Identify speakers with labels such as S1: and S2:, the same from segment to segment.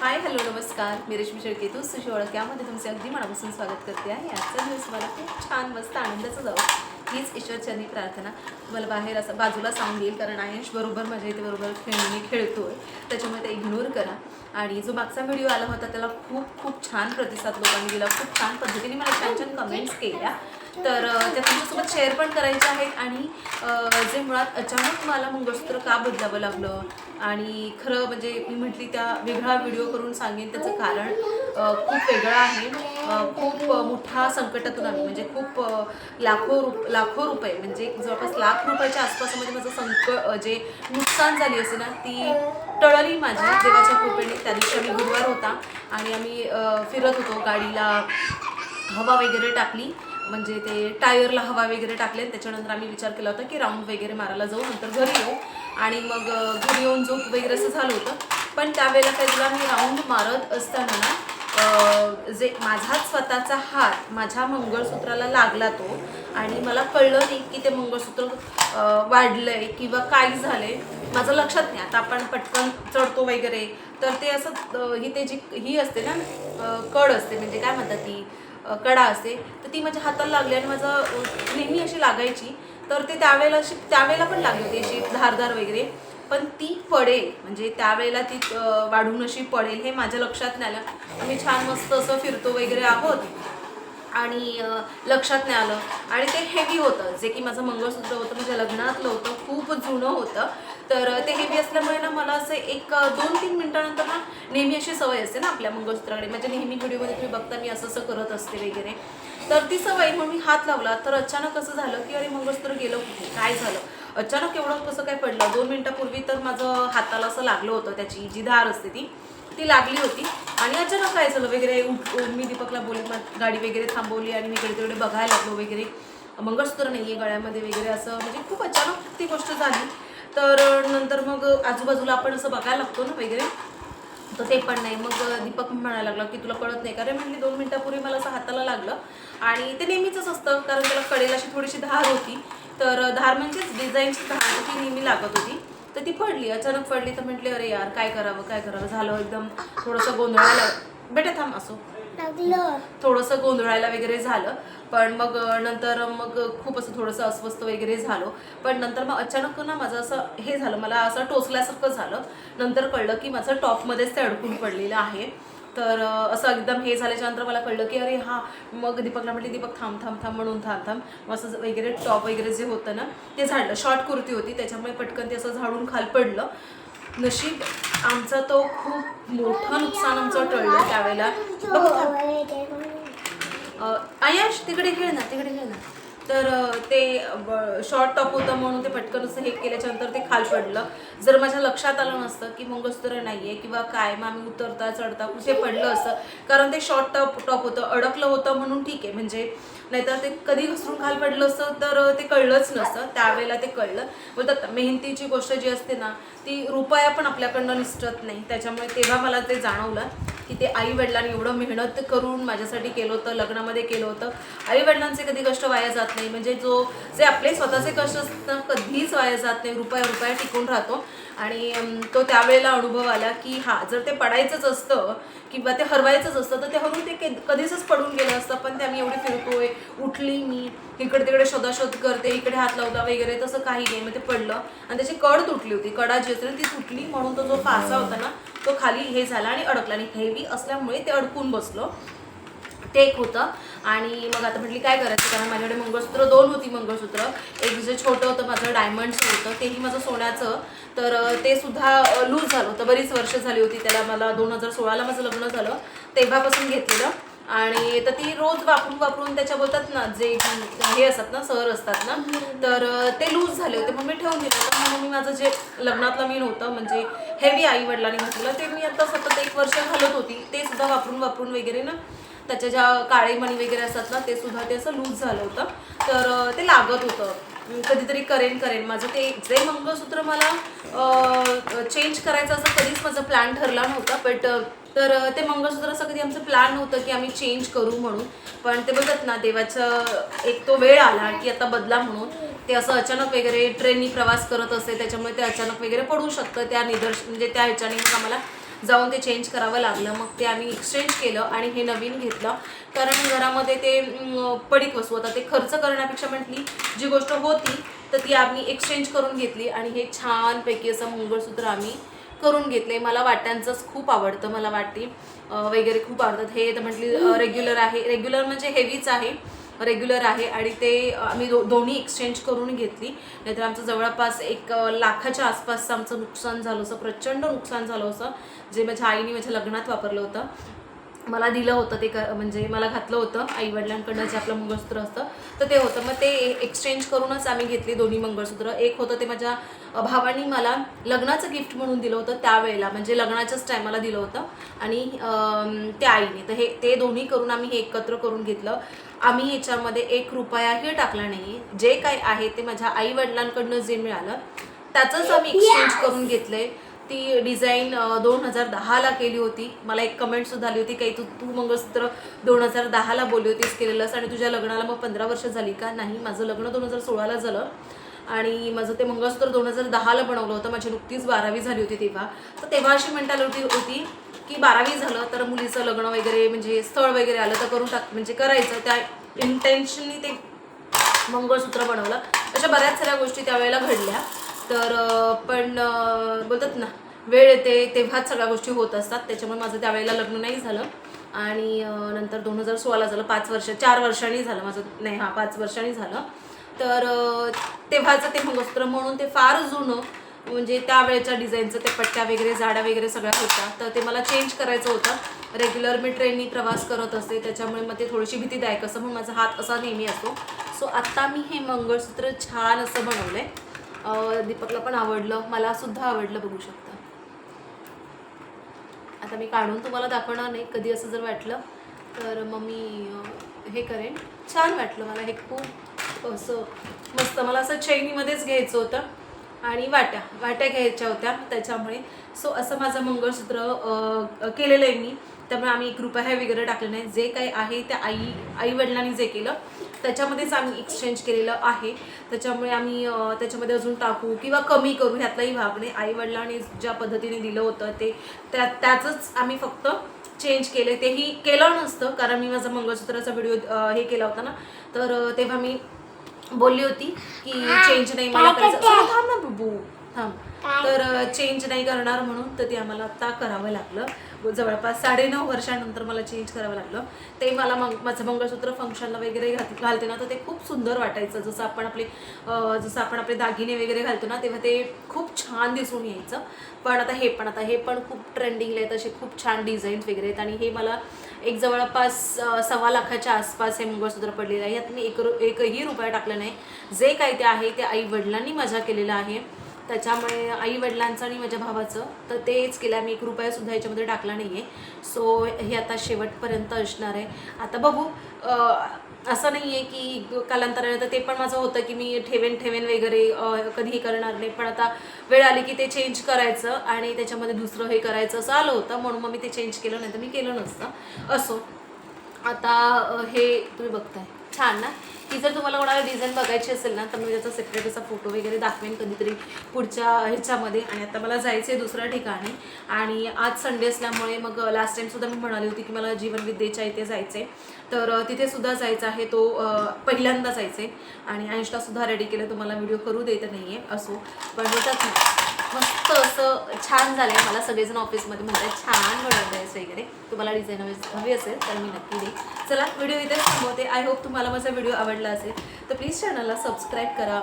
S1: हाय hello नमस्कार. मी रश्मी शेळके तू सुशी ओळख. यामध्ये तुमचे अगदी मनापासून स्वागत करते आहे. आजचा दिवस मला खूप छान मस्त आनंदाचा जावं. हीच ईश्वरचरणी प्रार्थना. तुम्हाला बाहेर असं बाजूला साऊंड येईल कारण आयुष बरोबर माझ्या इथे बरोबर खेळणी आहे त्याच्यामुळे ते इग्नोर करा. आणि जो मागचा व्हिडिओ आला होता त्याला खूप खूप छान प्रतिसाद लोकांनी दिला. खूप छान पद्धतीने मला छान छान कमेंट्स केल्या. तर त्या तुमच्यासोबत शेअर पण करायच्या आहेत आणि जे मुळात अचानक मला मंगळसूत्र का बदलावं लागलं आणि खरं म्हणजे मी म्हटली त्या वेगळा व्हिडिओ करून सांगेन त्याचं कारण खूप वेगळं आहे. खूप मोठा संकटातून आम्ही म्हणजे खूप लाखो रुप लाखो रुपये म्हणजे जवळपास लाख रुपयाच्या आसपासमध्ये माझं संक जे नुकसान झाली असे ना ती टळली माझी देवाच्या कृपेने. त्या दिवशी आम्ही गुरुवार होता आणि आम्ही फिरत होतो गाडीला हवा वगैरे टाकली. म्हणजे ते टायरला हवा वगैरे टाकले त्याच्यानंतर आम्ही विचार केला होता की राऊंड वगैरे मारायला जाऊ नंतर घरी येऊ. आणि मग घरी येऊन झोप वगैरे असं झालं होतं. पण त्यावेळेला काही तुला मी राऊंड मारत असताना ना जे माझाच स्वतःचा हात माझ्या मंगळसूत्राला लागला तो आणि मला कळलं नाही की ते मंगळसूत्र वाढलं आहे किंवा काय झालंय. माझं लक्षात नाही. आता आपण पटकन चढतो वगैरे तर ते असं ही ते जी ही असते ना कड असते म्हणजे काय म्हणतात ती? कडा असते तर ती माझ्या हाताला लागली आणि माझं नेहमी अशी लागायची. तर ते त्यावेळेला अशी त्यावेळेला पण लागली होती अशी धारधार वगैरे. पण ती पडेल म्हणजे त्यावेळेला ती वाढून अशी पडेल हे माझ्या लक्षात नाही आलं. मी छान मस्त असं फिरतो वगैरे आहोत. आणि लक्षात नाही आलं. आणि ते हेवी होतं. जे की माझं मंगळसूत्र होतं माझ्या लग्नातलं होतं खूप जुनं होतं. तर ते हेवी असल्यामुळे ना मला असं एक दोन तीन मिनिटानंतर ना नेहमी अशी सवय असते ना आपल्या मंगळसूत्राकडे म्हणजे नेहमी व्हिडिओमध्ये तुम्ही बघता मी असं असं करत असते वगैरे. तर ती सवय म्हणून मी हात लावला. तर अचानक असं झालं की अरे मंगळसूत्र गेलं कुठे? काय झालं? अचानक एवढं कसं काय पडलं? दोन मिनिटापूर्वी तर माझं हाताला असं लागलं होतं त्याची जी धार असते ती ती लागली होती. आणि अचानक काय झालं वगैरे? मी दीपकला बोली मग गाडी वगैरे थांबवली आणि मी तिकडे बघायला लागलो वगैरे. मंगळसूत्र नाही आहे गळ्यामध्ये वगैरे. असं म्हणजे खूप अचानक ती गोष्ट झाली. तर नंतर मग आजूबाजूला आपण असं बघायला लागतो ना वगैरे. तर ते पण नाही. मग दीपक म्हणायला लागला की तुला कळत नाही कारण म्हणली दोन मिनिटापूर्वी मला असं हाताला लागलं. आणि ते नेहमीच असतं कारण त्याला कडेला अशी थोडीशी धार होती. तर धार म्हणजेच डिझाईनची धार ती नेहमी लागत होती. तर ती पडली अचानक पडली तर म्हटली अरे यार काय करावं काय करावं? झालं एकदम थोडंसं गोंधळायला. बेटा थांब असो.
S2: लागलं.
S1: थोडंसं गोंधळायला वगैरे झालं. पण मग नंतर मग खूप असं थोडंसं अस्वस्थ वगैरे झालो. पण नंतर मग अचानक ना माझं असं हे झालं. मला असं टोचल्यासारखं झालं. नंतर कळलं की माझं टॉपमध्येच ते अडकून पडलेलं आहे. तर असं एकदम हे झाल्याच्यानंतर मला कळलं की अरे हा मग दीपकला म्हटली दीपक थांब थांब थांब म्हणून थांब थांब. असं वगैरे टॉप वगैरे जे होतं ना ते झाडलं. शॉर्ट कुर्ती होती. त्याच्यामुळे पटकन ते असं झाडून खाल पडलं. नशीब आमचा तो खूप मोठं नुकसान आमचं टळलं त्यावेळेला. बघू आयाश तिकडे खेळ ना तिकडे खेळ ना. तर ते शॉर्ट टॉप होतं म्हणून ते पटकन असं हे केल्याच्यानंतर ते खाल पडलं. जर माझ्या लक्षात आलं नसतं की मंगळसूत्र नाही आहे किंवा काय मग आम्ही उतरता चढता कुठे पडलं असतं कारण ते शॉर्ट टॉप टॉप होतं अडकलं होतं म्हणून ठीक आहे. म्हणजे नाहीतर ते कधी घसरून खाल पडलं असतं तर ते कळलंच नसतं. त्यावेळेला ते कळलं. बोलतात मेहनतीची गोष्ट जी असते ना ती रुपया पण आपल्याकडनं निसटत नाही. त्याच्यामुळे तेव्हा मला ते जाणवलं की ते आई वडिलांनी एवढं मेहनत करून माझ्यासाठी केलं होतं लग्नामध्ये केलं होतं. आई वडिलांचे कधी कष्ट वाया जात नाही. म्हणजे जो जे आपले स्वतःचे कष्ट असतात ना, कधीच वाया जात नाही. रुपया रुपया टिकून राहतो. आणि तो त्यावेळेला अनुभव आला की हा जर ते पडायचंच असतं किंवा ते हरवायचंच असतं तर ते हरून ते कधीच पडून गेलं असतं. पण ते आम्ही एवढी फिरतोय उठली मी इकडे तिकडे शोधाशोध करते इकडे हात लावता वगैरे तसं काही नाही. मग ते पडलं आणि त्याची कड तुटली होती. कडा जी असते ती तुटली म्हणून तो जो फासा होता ना तो खाली हे झाला आणि अडकला. आणि हेवी असल्यामुळे ते अडकून बसलो. ते एक होतं. आणि मग आता म्हटली काय करायचं? कारण माझ्याकडे मंगळसूत्र दोन होती मंगळसूत्र. एक जे छोटं होतं माझं डायमंडचं होतं तेही माझं सोन्याचं. तर ते सुद्धा लूज झालं होतं. बरीच वर्ष झाली होती त्याला मला दोन हजार सोळाला माझं लग्न झालं तेव्हापासून घेतलेलं. आणि तर ती रोज वापरून वापरून त्याच्या बोलतात ना जे हे असतात ना सर असतात ना तर ते लूज झाले होते. मग मी ठेवून दिलं होतं. म्हणून मी माझं जे लग्नातलं मी नव्हतं म्हणजे हेवी आई वडिलांनी घातलं ते मी आता सतत एक वर्ष घालत होती. ते सुद्धा वापरून वापरून वगैरे ना त्याच्या ज्या काळे मणी वगैरे असतात ना ते सुद्धा ते असं लूज झालं होतं. तर ते लागत होतं. कधीतरी करेन करेन. माझं ते जे मंगळसूत्र मला चेंज करायचं असं कधीच माझं प्लॅन ठरला नव्हता. बट तर ते मंगळसूत्र असं कधी आमचं प्लॅन नव्हतं की आम्ही चेंज करू म्हणून. पण ते बघत ना देवाचं एक तो वेळ आला की आता बदला म्हणून. ते असं अचानक वगैरे ट्रेननी प्रवास करत असते त्याच्यामुळे ते अचानक वगैरे पडू शकतं. त्या निदर्श म्हणजे त्या ह्याच्याने आम्हाला जाऊन ते चेंज करावं लागलं. मग ते आम्ही एक्सचेंज केलं आणि हे नवीन घेतलं. कारण घरामध्ये ते पडीक वस्तू आता ते खर्च करण्यापेक्षा म्हटली जी गोष्ट होती तर ती आम्ही एक्सचेंज करून घेतली आणि हे छानपैकी असं मंगळसूत्र आम्ही करून घेतले. मला वाट्यांचंच खूप आवडतं मला वाटी वगैरे खूप आवडतात. हे तर म्हटली रेग्युलर आहे. रेग्युलर म्हणजे हेवीच आहे. रेग्युलर आहे आणि ते आम्ही दो दोन्ही एक्सचेंज करून घेतली. नाहीतर आमचं जवळपास एक लाखाच्या आसपासचं आमचं नुकसान झालं होतं प्रचंड नुकसान झालं होतं जे माझ्या आईने माझ्या लग्नात वापरलं होतं. मला दिलं होतं ते क म्हणजे मला घातलं होतं आई वडिलांकडनं जे आपलं मंगळसूत्र असतं तर ते होतं. मग ते एक्सचेंज करूनच आम्ही घेतली दोन्ही मंगळसूत्र. एक होतं ते माझ्या भावानी मला लग्नाचं गिफ्ट म्हणून दिलं होतं त्यावेळेला. म्हणजे लग्नाच्याच टायमाला दिलं होतं. आणि त्या आईने. तर हे ते दोन्ही करून आम्ही हे एकत्र करून घेतलं. आम्ही याच्यामध्ये एक रुपयाही टाकला नाही. जे काय आहे ते माझ्या आई वडिलांकडनं जे मिळालं त्याचंच आम्ही एक्सचेंज करून घेतलंय. ती डिझाईन दोन हजार दहाला केली होती. मला एक कमेंट सुद्धा आली होती काही तू तू मंगळसूत्र दोन हजार दहाला बोलली होतीस केलेलंस आणि तुझ्या लग्नाला मग पंधरा वर्ष झाली का? नाही माझं लग्न दोन हजार सोळाला झालं आणि माझं ते मंगळसूत्र दोन हजार दहाला बनवलं होतं. माझी नुकतीच बारावी झाली होती तेव्हा. तर तेव्हा अशी मेंटॅलिटी होती की बारावी झालं तर मुलीचं लग्न वगैरे म्हणजे स्थळ वगैरे आलं तर करून टाक म्हणजे करायचं. त्या इंटेन्शननी ते मंगळसूत्र बनवलं. अशा बऱ्याच साऱ्या गोष्टी त्यावेळेला घडल्या. तर पण बोलतात ना वेळ येते तेव्हाच सगळ्या गोष्टी होत असतात. त्याच्यामुळे माझं त्यावेळेला लग्न नाही झालं. आणि नंतर दोन हजार सोळाला झालं पाच वर्ष चार वर्षांनी झालं माझं नाही हा पाच वर्षांनी झालं. तर तेव्हाचं ते मंगळसूत्र म्हणून ते फार जुनं म्हणजे त्यावेळेच्या डिझाईनचं ते पट्ट्या वगैरे जाड्या वगैरे सगळ्या होत्या. तर ते मला चेंज करायचं होतं. रेग्युलर मी ट्रेननी प्रवास करत असते त्याच्यामुळे मग ते थोडीशी भीतीदायक असं म्हणून माझा हात असा नेहमी असतो. सो आत्ता मी हे मंगळसूत्र छान असं बनवलं आहे दीपकला पण आवडलं. मला सुद्धा आवडलं बघू शकता. आता मी काढून तुम्हाला दाखवणार नाही कधी असं जर वाटलं तर मग मी हे करेन. छान वाटलं मला हे खूप असं मस्त. मला असं चैनीमध्येच घ्यायचं होतं. आणि वाट्या वाट्या घ्यायच्या होत्या त्याच्यामुळे. सो असं माझं मंगळसूत्र केलेलं आहे मी. त्यामुळे आम्ही एक रुपया वगैरे टाकलं नाही. जे काही आहे त्या आई आई वडिलांनी जे केलं त्याच्यामध्येच आम्ही एक्सचेंज केलेलं आहे. त्याच्यामुळे आम्ही त्याच्यामध्ये अजून टाकू किंवा कमी करू ह्यातलाही भाग नाही. आई वडिलांनी ज्या पद्धतीने दिलं होतं ते त्या त्याचंच आम्ही फक्त चेंज केले. तेही केलं नसतं कारण मी माझा मंगळसूत्राचा व्हिडिओ हे केला होता ना. तर तेव्हा मी बोलली होती की चेंज नाही मला करायचं. थांब ना बुबू. थांब. तर चेंज नाही करणार म्हणून तर ते आम्हाला आता करावं लागलं. जवळपास साडेनऊ वर्षानंतर मला चेंज करावं लागलं. ते मला मग माझं मंगळसूत्र फंक्शनला वगैरे घात घालते ना तर ते खूप सुंदर वाटायचं. जसं आपण आपले जसं आपण आपले दागिने वगैरे घालतो ना तेव्हा ते खूप छान दिसून यायचं. पण आता हे पण आता हे पण खूप ट्रेंडिंगला आहेत असे खूप छान डिझाईन्स वगैरे आहेत. आणि हे मला एक जवळपास सव्वा लाखाच्या आसपास हे मंगळसूत्र पडलेलं आहे. यात मी एक रु एकही रुपया टाकला नाही. जे काही ते आहे ते आई वडिलांनी मजा केलेलं आहे. त्याच्यामुळे आई वडिलांचं आणि माझ्या भावाचं तर तेच केलं. मी एक रुपयासुद्धा याच्यामध्ये टाकला नाही आहे सो हे आता शेवटपर्यंत असणार आहे. आता बघू. असं नाही आहे की कालांतराने तर ते पण माझं होतं की मी ठेवेन ठेवेन वगैरे कधीही करणार नाही. पण आता वेळ आली की ते चेंज करायचं आणि त्याच्यामध्ये दुसरं हे करायचं असं आलं होतं. म्हणून मग मी ते चेंज केलं नाही तर मी केलं नसतं. असो. आता हे तुम्ही बघताय. छान ना? ती जर तुम्हाला कोणाला डिझाईन बघायची असेल ना तर मी त्याचा सेपरेट असा फोटो वगैरे दाखवेन कधीतरी पुढच्या ह्याच्यामध्ये. आणि आता मला जायचं आहे दुसऱ्या ठिकाणी. आणि आज संडे असल्यामुळे मग लास्ट टाईमसुद्धा मी म्हणाली होती की मला जीवन विद्येच्या इथे जायचं आहे तर तिथेसुद्धा जायचं आहे तो पहिल्यांदा जायचं आहे आणि आयुष्यासुद्धा रेडी केलं तुम्हाला व्हिडिओ करू देत नाही आहे असो. पण बोलतात मस्त असं छान झालं आहे मला सगळेजण ऑफिसमध्ये म्हणतात छान बनवत आहेस वगैरे. तुम्हाला डिझाईन हवी हवी असेल तर मी नक्की देईन. चला व्हिडिओ इथेच थांबवते. आय होप तुम्हाला माझा व्हिडिओ आवडला असेल तर प्लीज चॅनलला सबस्क्राईब करा.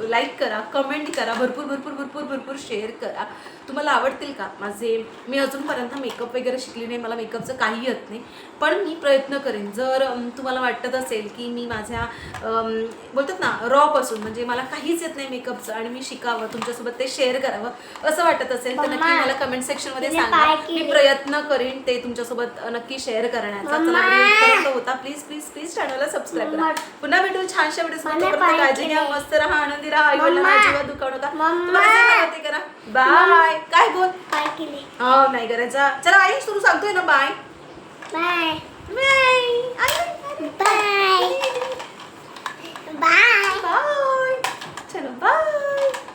S1: लाईक करा कमेंट करा भरपूर भरपूर भरपूर भरपूर शेअर करा. तुम्हाला आवडतील का? माझे मी अजूनपर्यंत मेकअप वगैरे शिकली नाही मला मेकअपचं काही येत नाही. पण मी प्रयत्न करेन. जर तुम्हाला वाटत असेल की मी माझ्या बोलतात ना रॉपासून म्हणजे मला काहीच येत नाही मेकअपचं आणि मी शिकावं तुमच्यासोबत ते शेअर करावं असं वाटत असेल तर नक्की मला कमेंट सेक्शनमध्ये सांगा. मी? प्रयत्न करीन ते तुमच्यासोबत नक्की शेअर करण्याचा. चला होता. प्लीज प्लीज प्लीज चॅनलला सबस्क्राईब करा. पुन्हा भेटू छानशा व्हिडिओ काळजी घ्या? मस्त राहा आनंदी राहा आई वडिलांना
S2: मम्मा.
S1: अजिबात दुखावू नका.
S2: मम्मा.
S1: तुम्हाला करा. बाय. काय बोल
S2: काय केले.
S1: हो नाही करायचा चला आई सुरू सांगतोय ना bye.
S2: Bye.
S1: Bye.
S2: Bye. Bye.
S1: Bye. चलो बाय.